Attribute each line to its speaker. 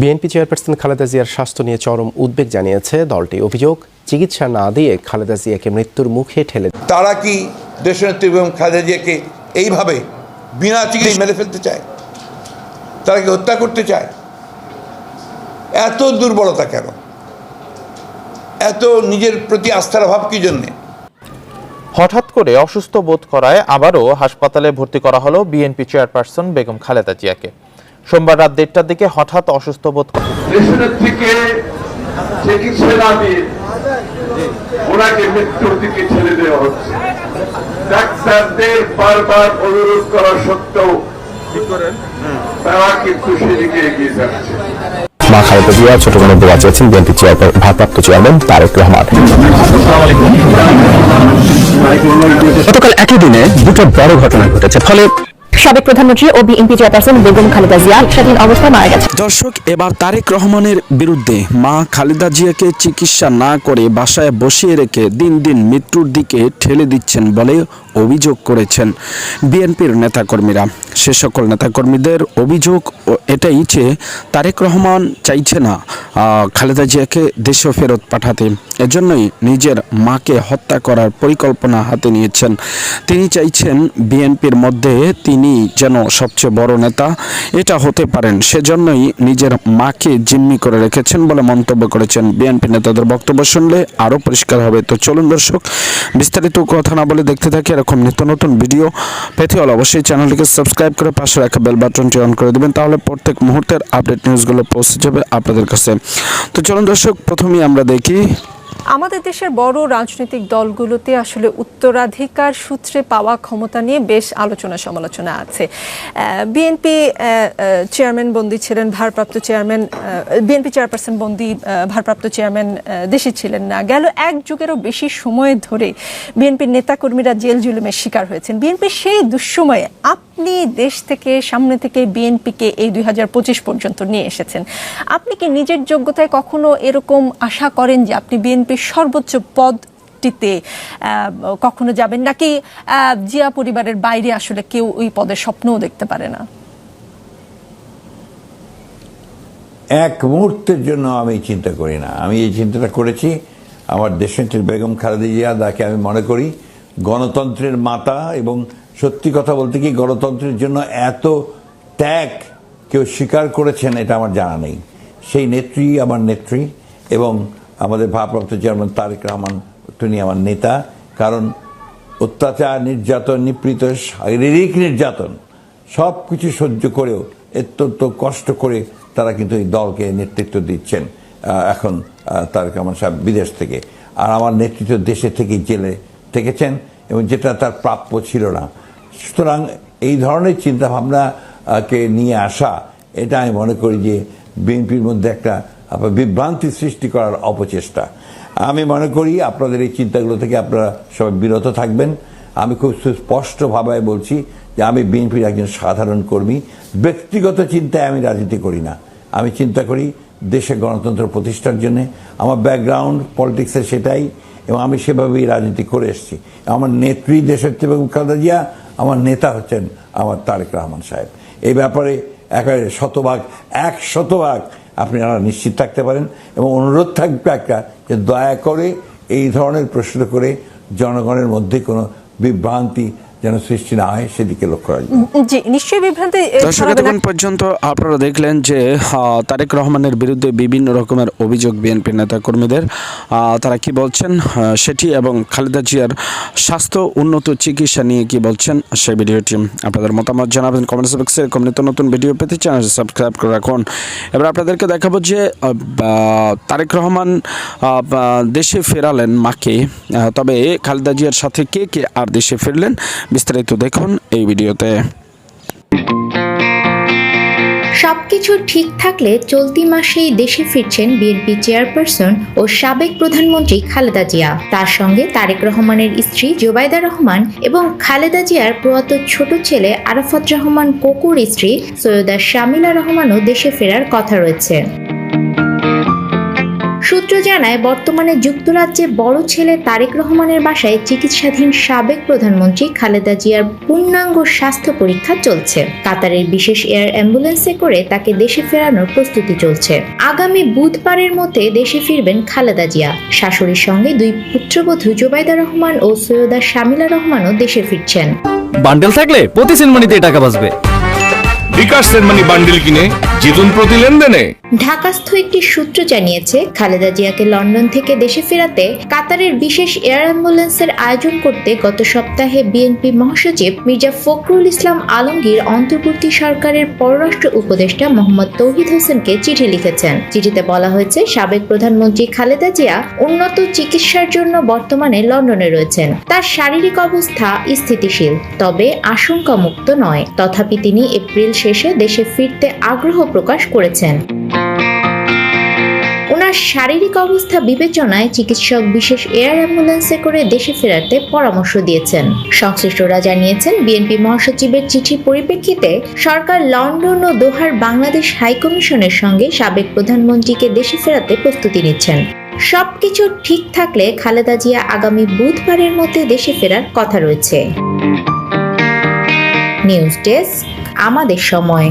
Speaker 1: BNP chairperson Khaleda জিয়ার স্বাস্থ্য নিয়ে চরম উদ্বেগ জানিয়েছে দলটি। অভিযোগ চিকিৎসা না দিয়ে খালেদা জিয়াকে মৃত্যুর মুখে ঠেলে
Speaker 2: তারা কি দেশনেত্রী এবং খালেদা জিয়াকে এইভাবে বিনা চিকিৎসা মেরে ফেলতে চায়? তারা কি হত্যা করতে চায়? এত দুর্বলতা কেন? এত নিজের প্রতি আস্থার অভাব কি জন্যে?
Speaker 3: হঠাৎ করে অসুস্থ বোধ করায় আবারও হাসপাতালে ভর্তি করা হলো বিএনপি চেয়ারপারসন বেগম খালেদা জিয়াকে। সোমবার রাত দেড়টার দিকে হঠাৎ অসুস্থ বোধ
Speaker 4: দেশনেত্রীকে চিকিৎসা না দিয়ে ওনাকে মৃত্যুর দিকে ঠেলে দেওয়া হচ্ছে। ডাক্তারদের বারবার অনুরোধ করা সত্ত্বেও তারা কিন্তু সেদিকে এগিয়ে যাচ্ছে।
Speaker 5: মা খালেদা জিয়া ছোট বোনের দোয়া চেয়েছেন বিএনপি চেয়ারপার ভারপ্রাপ্ত চেয়ারম্যান তারেক রহমান। গতকাল একই দিনে দুটো বড় ঘটনা ঘটেছে ফলে
Speaker 6: সাবেক প্রধানমন্ত্রী ও বিএনপি চেয়ারপারসন বেগম খালেদা জিয়া স্বাধীন অবস্থায় মারা গেছেন।
Speaker 7: দর্শক, এবার তারেক রহমানের বিরুদ্ধে মা খালেদা জিয়াকে চিকিৎসা না করে বাসায় বসিয়ে রেখে দিন দিন মৃত্যুর দিকে ঠেলে দিচ্ছেন বলে অভিযোগ করেছেন বিএনপির নেতাকর্মীরা। সে সকল নেতাকর্মীদের অভিযোগ এটাই যে তারেক রহমান চাইছে না খালেদা জিয়াকে দেশে ফেরত পাঠাতে। এজন্যই নিজের মাকে হত্যা করার পরিকল্পনা হাতে নিয়েছেন। তিনি চাইছেন বিএনপির মধ্যে তিনি যেন সবচেয়ে বড় নেতা। এটা হতে পারেন সেজন্যই নিজের মাকে জিম্মি করে রেখেছেন বলে মন্তব্য করেছেন বিএনপি নেতাদের বক্তব্য শুনলে আরও পরিষ্কার হবে। তো চলুন দর্শক, বিস্তারিত কথা না বলে দেখতে থাকি এরকম নিত্য নতুন ভিডিও পেতে হলে অবশ্যই চ্যানেলটিকে সাবস্ক্রাইব করে পাশে রাখা বেল বাটনটি অন করে দেবেন, তাহলে প্রত্যেক মুহূর্তের আপডেট নিউজগুলো পৌঁছে যাবে আপনাদের কাছে। তো চলুন দর্শক, প্রথমেই আমরা দেখি
Speaker 8: আমাদের দেশের বড় রাজনৈতিক দলগুলোতে আসলে উত্তরাধিকার সূত্রে পাওয়া ক্ষমতা নিয়ে বেশ আলোচনা সমালোচনা আছে। বিএনপি চেয়ারম্যান বন্দী ছিলেন, ভারপ্রাপ্ত চেয়ারম্যান বিএনপি চেয়ারপারসন বন্দী ভারপ্রাপ্ত চেয়ারম্যান দেশে ছিলেন না। গেল এক যুগেরও বেশি সময় ধরে বিএনপির নেতাকর্মীরা জেল জুলুমের শিকার হয়েছেন। বিএনপি সেই দুঃসময়ে আপনি দেশ থেকে সামনে থেকে বিএনপিকে এই দুই পর্যন্ত নিয়ে এসেছেন। আপনি কি নিজের যোগ্যতায় কখনো এরকম আশা করেন যে আপনি বিএনপির সর্বোচ্চ আহ, কখনো যাবেন? নাকি জিয়া পরিবারের বাইরে আসলে কেউ ওই পদের স্বপ্নও দেখতে পারে না?
Speaker 2: এক মুহূর্তের জন্য আমি চিন্তা করি না। আমি এই চিন্তাটা করেছি আমার দেশনেত্রী বেগম খালেদা জিয়া যাকে আমি মনে করি গণতন্ত্রের মাতা এবং সত্যি কথা বলতে কি গণতন্ত্রের জন্য এত ত্যাগ কেউ স্বীকার করেছেন এটা আমার জানা নেই। সেই নেত্রী আমার নেত্রী এবং আমাদের ভারপ্রাপ্ত চেয়ারম্যান তারেক রহমান, তিনি আমার নেতা। কারণ অত্যাচার, নির্যাতন, নিপীড়িত, শারীরিক নির্যাতন সব কিছু সহ্য করেও অত্যন্ত কষ্ট করে তারা কিন্তু এই দলকে নেতৃত্ব দিচ্ছেন এখন তারেক রহমান সাহেব বিদেশ থেকে। আর আমার নেতৃত্ব দেশে থেকে জেলে থেকেছেন। এবং যেটা তার প্রাপ্য ছিল না। সুতরাং এই ধরনের চিন্তাভাবনাকে নিয়ে আসা, এটা আমি মনে করি যে বিএনপির মধ্যে একটা বিভ্রান্তি সৃষ্টি করার অপচেষ্টা। আমি মনে করি আপনাদের এই চিন্তাগুলো থেকে আপনারা সবাই বিরত থাকবেন। আমি খুব সুস্পষ্টভাবে বলছি যে আমি বিএনপির একজন সাধারণ কর্মী। ব্যক্তিগত চিন্তায় আমি রাজনীতি করি না। আমি চিন্তা করি দেশে গণতন্ত্র প্রতিষ্ঠার জন্য। আমার ব্যাকগ্রাউন্ড পলিটিক্সে সেটাই। এবং আমি সেভাবেই রাজনীতি করে এসেছি। আমার নেত্রী দেশের এবং খালেদা জিয়া, আমার নেতা হচ্ছেন আমার তারেক রহমান সাহেব। এই ব্যাপারে একেবারে শতভাগ এক শতভাগ আপনারা নিশ্চিত থাকতে পারেন এবং অনুরোধ থাকবে একটা যে দয়া করে এই ধরনের প্রশ্ন করে জনগণের মধ্যে কোনো বিভ্রান্তি যেন সৃষ্টি না হয় সেদিকে লক্ষ্য রাখবেন।
Speaker 8: জি নিশ্চয়ই বিভ্রান্তি
Speaker 7: দর্শক এতক্ষণ পর্যন্ত আপনারা দেখলেন যে তারেক রহমানের বিরুদ্ধে বিভিন্ন রকমের অভিযোগ বিএনপি নেতা কর্মীদের তারা কি বলছেন? সেটি এবং খালেদা জিয়ার স্বাস্থ্য উন্নত চিকিৎসা নিয়ে কি বলছেন? সেই ভিডিওটি আপনাদের মতামত জানাবেন কমেন্টস বক্সে। এরকম নিত্য নতুন ভিডিও পেতে চ্যানেল সাবস্ক্রাইব করে রাখুন। এবার আপনাদেরকে দেখাবো যে তারেক রহমান দেশে ফেরালেন মাকে। তবে খালেদা জিয়ার সাথে কে কে আর দেশে ফিরলেন? বিস্তারিত দেখুন এই ভিডিওতে।
Speaker 9: সবকিছু ঠিক থাকলে চলতি মাসেই দেশে ফিরছেন বিএনপি চেয়ারপারসন ও সাবেক প্রধানমন্ত্রী খালেদা জিয়া। তার সঙ্গে তারেক রহমানের স্ত্রী জোবাইদা রহমান এবং খালেদা জিয়ার প্রয়াত ছোট ছেলে আরাফাত রহমান কোকুর স্ত্রী সৈয়দা শামিলা রহমানও দেশে ফেরার কথা রয়েছে। সূত্র জানায়, বর্তমানে যুক্তরাজ্যে বড় ছেলে তারেক রহমানের বাসায় চিকিৎসাধীন সাবেক প্রধানমন্ত্রী খালেদা জিয়ার পূর্ণাঙ্গ স্বাস্থ্য পরীক্ষা চলছে। কাতারের বিশেষ এয়ার অ্যাম্বুলেন্সে করে তাকে দেশে ফেরানোর প্রস্তুতি চলছে। আগামী বুধবারের মধ্যে দেশে ফিরবেন খালেদা জিয়া। শাশুড়ির সঙ্গে দুই পুত্রবধূ জোবাইদা রহমান ও সৈয়দা শামিলা রহমানও দেশে ফিরছেন।
Speaker 10: বান্ডেল থাকলে প্রতি সিনেমানিতে টাকা বাঁচবে।
Speaker 4: বান্ডিল কিনে জিতুন প্রতি লেনদেনে।
Speaker 9: ঢাকাস্থ একটি সূত্র জানিয়েছে, খালেদা জিয়াকে লন্ডন থেকে দেশে ফেরাতে কাতারের বিশেষ এয়ার অ্যাম্বুলেন্সের আয়োজন করতে গত সপ্তাহে বিএনপি মহাসচিব মির্জা ফখরুল ইসলাম আলমগীর অন্তর্বর্তী সরকারের পররাষ্ট্র উপদেষ্টা মোহাম্মদ তৌহিদ হোসেনকে চিঠি লিখেছেন। চিঠিতে বলা হয়েছে, সাবেক প্রধানমন্ত্রী খালেদা জিয়া উন্নত চিকিৎসার জন্য বর্তমানে লন্ডনে রয়েছেন। তার শারীরিক অবস্থা স্থিতিশীল, তবে আশঙ্কামুক্ত নয়। তথাপি তিনি এপ্রিল শেষে দেশে ফিরতে আগ্রহ প্রকাশ করেছেন। ওনার শারীরিক অবস্থা বিবেচনায় চিকিৎসক বিশেষ এয়ার অ্যাম্বুলেন্সে করে দেশে ফেরাতে পরামর্শ দিয়েছেন। সংশ্লিষ্টরা জানিয়েছেন, বিএনপি মহাসচিবের চিঠির পরিপ্রেক্ষিতে সরকার লন্ডন ও দোহার বাংলাদেশ হাইকমিশনের সঙ্গে সাবেক প্রধানমন্ত্রীকে দেশে ফেরাতে প্রস্তুতি নিচ্ছেন। সবকিছু ঠিক থাকলে খালেদা জিয়া আগামী বুধবারের মধ্যে দেশে ফেরার কথা রয়েছে। নিউজ ডেস্ক আমাদের সময়।